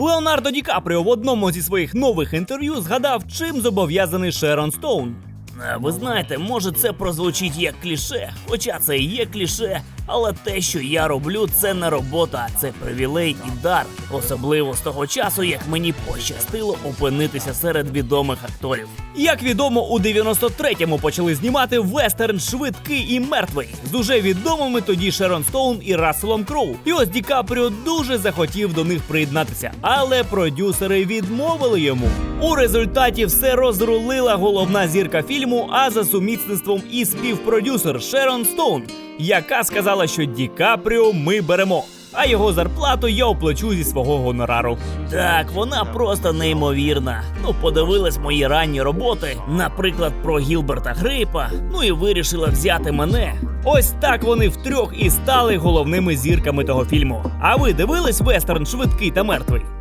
Леонардо Ді Капріо в одному зі своїх нових інтерв'ю згадав, чим зобов'язаний Шерон Стоун. Ви знаєте, може це прозвучить як кліше, хоча це і є кліше, але те, що я роблю, це не робота, це привілей і дар. Особливо з того часу, як мені пощастило опинитися серед відомих акторів. Як відомо, у 93-му почали знімати вестерн швидкий і мертвий з уже відомими тоді Шерон Стоун і Расселом Кроу. І ось Ді Капріо дуже захотів до них приєднатися, але продюсери відмовили йому. У результаті все розрулила головна зірка фільму, а за сумісництвом і співпродюсер Шерон Стоун, яка сказала, що Ді Капріо ми беремо. А його зарплату я оплачу зі свого гонорару. Так, вона просто неймовірна. Ну, подивилась мої ранні роботи, наприклад, про Гілберта Грейпа. Ну і вирішила взяти мене. Ось так вони втрьох і стали головними зірками того фільму. А ви дивились вестерн швидкий та мертвий?